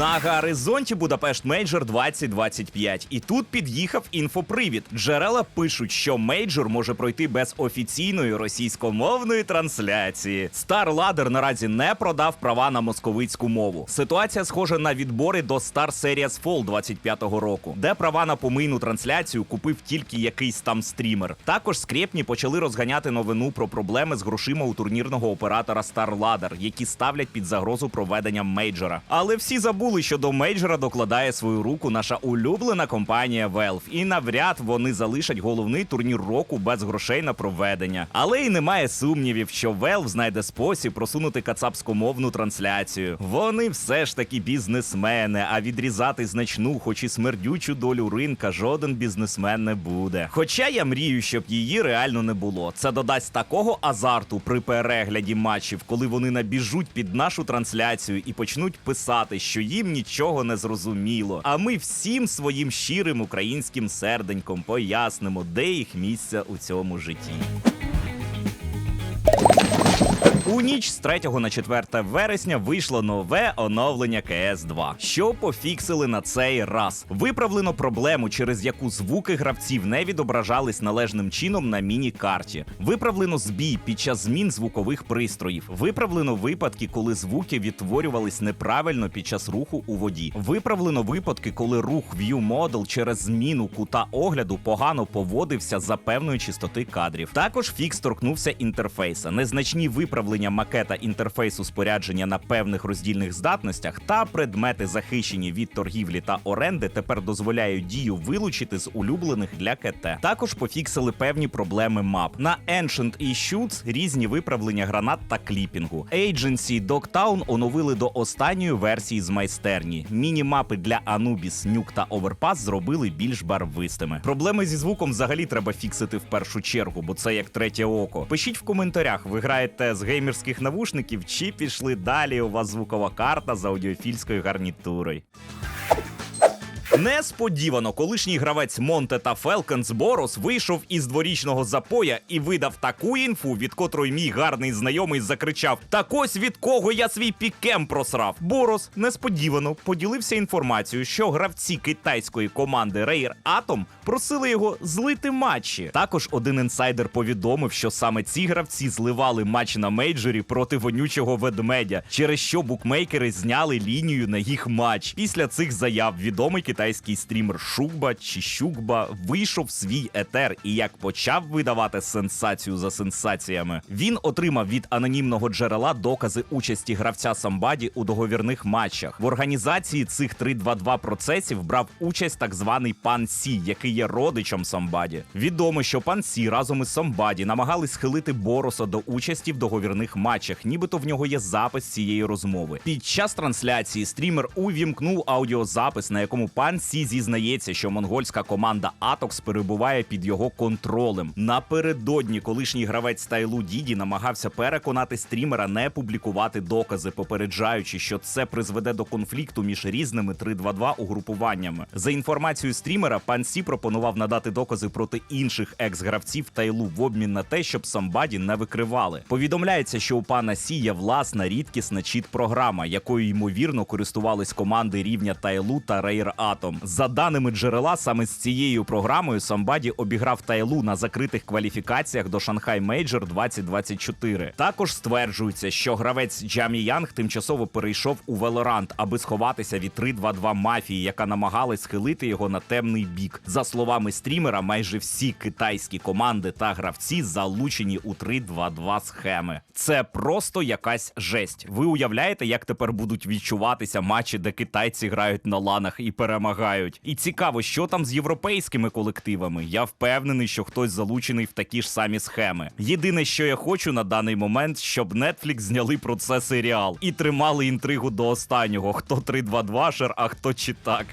На горизонті Будапешт Мейджор 2025. І тут під'їхав інфопривід. Джерела пишуть, що мейджор може пройти без офіційної російськомовної трансляції. StarLadder наразі не продав права на московицьку мову. Ситуація схожа на відбори до Star Series Fall 25-го року, де права на помийну трансляцію купив тільки якийсь там стрімер. Також скрепні почали розганяти новину про проблеми з грошима у турнірного оператора StarLadder, які ставлять під загрозу проведення мейджора. Але всі забули, що до мейджора докладає свою руку наша улюблена компанія Valve. І навряд вони залишать головний турнір року без грошей на проведення. Але й немає сумнівів, що Valve знайде спосіб просунути кацапськомовну трансляцію. Вони все ж таки бізнесмени, а відрізати значну, хоч і смердючу долю ринка жоден бізнесмен не буде. Хоча я мрію, щоб її реально не було. Це додасть такого азарту при перегляді матчів, коли вони набіжуть під нашу трансляцію і почнуть писати, що їм нічого не зрозуміло. А ми всім своїм щирим українським серденьком пояснимо, де їх місце у цьому житті. У ніч з 3 на 4 вересня вийшло нове оновлення КС 2 що пофіксили на цей раз. Виправлено проблему, через яку звуки гравців не відображались належним чином на міні-карті. Виправлено збій під час змін звукових пристроїв. Виправлено випадки, коли звуки відтворювались неправильно під час руху у воді. Виправлено випадки, коли рух View Model через зміну кута огляду погано поводився за певної чистоти кадрів. Також фікс торкнувся інтерфейса. Незначні виправлення макета інтерфейсу спорядження на певних роздільних здатностях та предмети, захищені від торгівлі та оренди, тепер дозволяють дію вилучити з улюблених для КТ. Також пофіксили певні проблеми мап. На Ancient і Shoots різні виправлення гранат та кліпінгу. Agency Dogtown оновили до останньої версії з майстерні. Міні-мапи для Anubis, Nuke та Overpass зробили більш барвистими. Проблеми зі звуком взагалі треба фіксити в першу чергу, бо це як третє око. Пишіть в коментарях, ви граєте з геймерських навушників чи пішли далі. У вас звукова карта з аудіофільською гарнітурою. Несподівано колишній гравець Монте та Фелкенс Борос вийшов із дворічного запоя і видав таку інфу, від котрої мій гарний знайомий закричав: Так ось від кого я свій пікем просрав. Борос несподівано поділився інформацією, що гравці китайської команди Rare Atom просили його злити матчі. Також один інсайдер повідомив, що саме ці гравці зливали матч на мейджорі проти вонючого ведмедя, через що букмекери зняли лінію на їх матч. Після цих заяв відомий китайський стрімер Шукба чи Щукба вийшов в свій етер і як почав видавати сенсацію за сенсаціями. Він отримав від анонімного джерела докази участі гравця Самбаді у договірних матчах. В організації цих 3-2-2 процесів брав участь так званий пан Сі, який є родичем Самбаді. Відомо, що пан Сі разом із Самбаді намагались схилити Бороса до участі в договірних матчах, нібито в нього є запис цієї розмови. Під час трансляції стрімер увімкнув аудіозапис, на якому пан Сі зізнається, що монгольська команда Атокс перебуває під його контролем. Напередодні колишній гравець Тайлу Діді намагався переконати стрімера не публікувати докази, попереджаючи, що це призведе до конфлікту між різними 3-2-2 угрупуваннями. За інформацією стрімера, пан Сі пропонував надати докази проти інших екс-гравців Тайлу в обмін на те, щоб самбаді не викривали. Повідомляється, що у пана Сі є власна рідкісна чіт-програма, якою ймовірно користувались команди рівня Тайлу та Рейр Атом. За даними джерела, саме з цією програмою Самбаді обіграв Тайлу на закритих кваліфікаціях до Шанхай Мейджор 2024. Також стверджується, що гравець Джамі Янг тимчасово перейшов у Велорант, аби сховатися від 3-2-2 мафії, яка намагалась схилити його на темний бік. За словами стрімера, майже всі китайські команди та гравці залучені у 3-2-2 схеми. Це просто якась жесть. Ви уявляєте, як тепер будуть відчуватися матчі, де китайці грають на ланах і перемагають? І цікаво, що там з європейськими колективами. Я впевнений, що хтось залучений в такі ж самі схеми. Єдине, що я хочу на даний момент, щоб Netflix зняли про це серіал і тримали інтригу до останнього: хто 3-2-2 шер, а хто чи так.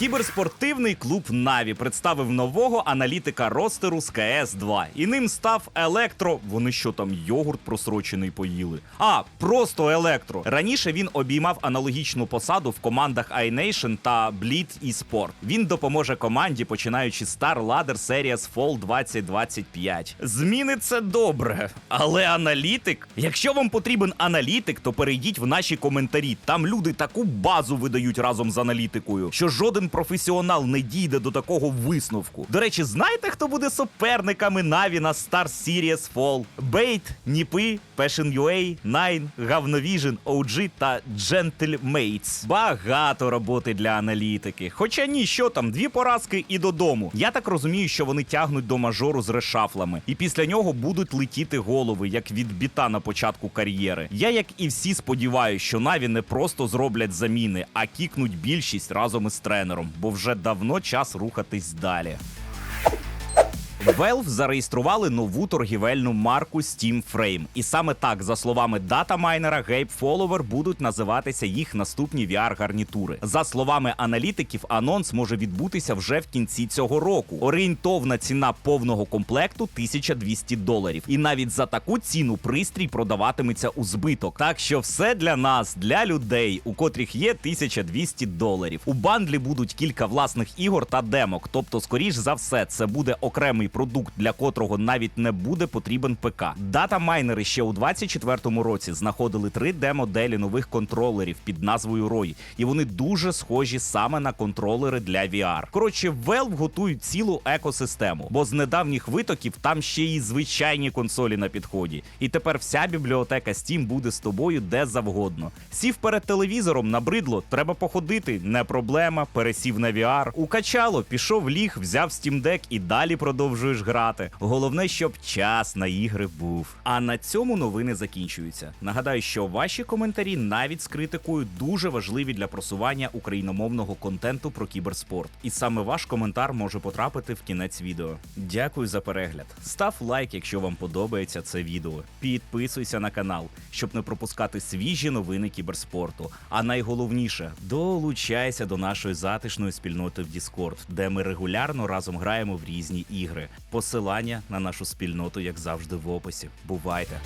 Кіберспортивний клуб Наві представив нового аналітика ростеру з КС 2 і ним став Електро. Вони що там йогурт просрочений поїли? А просто Електро. Раніше він обіймав аналогічну посаду в командах iNation та Bleed eSport. Він допоможе команді, починаючи Star Ladder Series Fall 2025. Зміни це добре, але аналітик. Якщо вам потрібен аналітик, то перейдіть в наші коментарі. Там люди таку базу видають разом з аналітикою, що жоден професіонал не дійде до такого висновку. До речі, знаєте, хто буде суперниками Наві на Star Series Fall? Бейт, Ніпи, Passion.ua, Nine, Gavnovision, OG та Gentlemates. Багато роботи для аналітики. Хоча ні, що там, дві поразки і додому. Я так розумію, що вони тягнуть до мажору з решафлами, і після нього будуть летіти голови, як від біта на початку кар'єри. Я, як і всі, сподіваюся, що Наві не просто зроблять заміни, а кікнуть більшість разом із тренером, бо вже давно час рухатись далі. Valve зареєстрували нову торгівельну марку Steam Frame. І саме так, за словами датамайнера Gabe Follower, будуть називатися їх наступні VR-гарнітури. За словами аналітиків, анонс може відбутися вже в кінці цього року. Орієнтовна ціна повного комплекту 1200 доларів. І навіть за таку ціну пристрій продаватиметься у збиток. Так що все для нас, для людей, у котрих є 1200 доларів. У бандлі будуть кілька власних ігор та демок. Тобто, скоріш за все, це буде окремий продукт, для котрого навіть не буде потрібен ПК. Дата-майнери ще у 24-му році знаходили три демоделі нових контролерів під назвою ROY, і вони дуже схожі саме на контролери для VR. Коротше, Valve готують цілу екосистему, бо з недавніх витоків там ще й звичайні консолі на підході. І тепер вся бібліотека Steam буде з тобою де завгодно. Сів перед телевізором, набридло, треба походити, не проблема. Пересів на VR, укачало, пішов ліг, взяв Steam Deck і далі продовжуєш грати. Головне, щоб час на ігри був. А на цьому новини закінчуються. Нагадаю, що ваші коментарі навіть з критикою дуже важливі для просування україномовного контенту про кіберспорт. І саме ваш коментар може потрапити в кінець відео. Дякую за перегляд. Став лайк, якщо вам подобається це відео. Підписуйся на канал, щоб не пропускати свіжі новини кіберспорту. А найголовніше долучайся до нашої затишної спільноти в Discord, де ми регулярно разом граємо в різні ігри. Посилання на нашу спільноту, як завжди, в описі. Бувайте!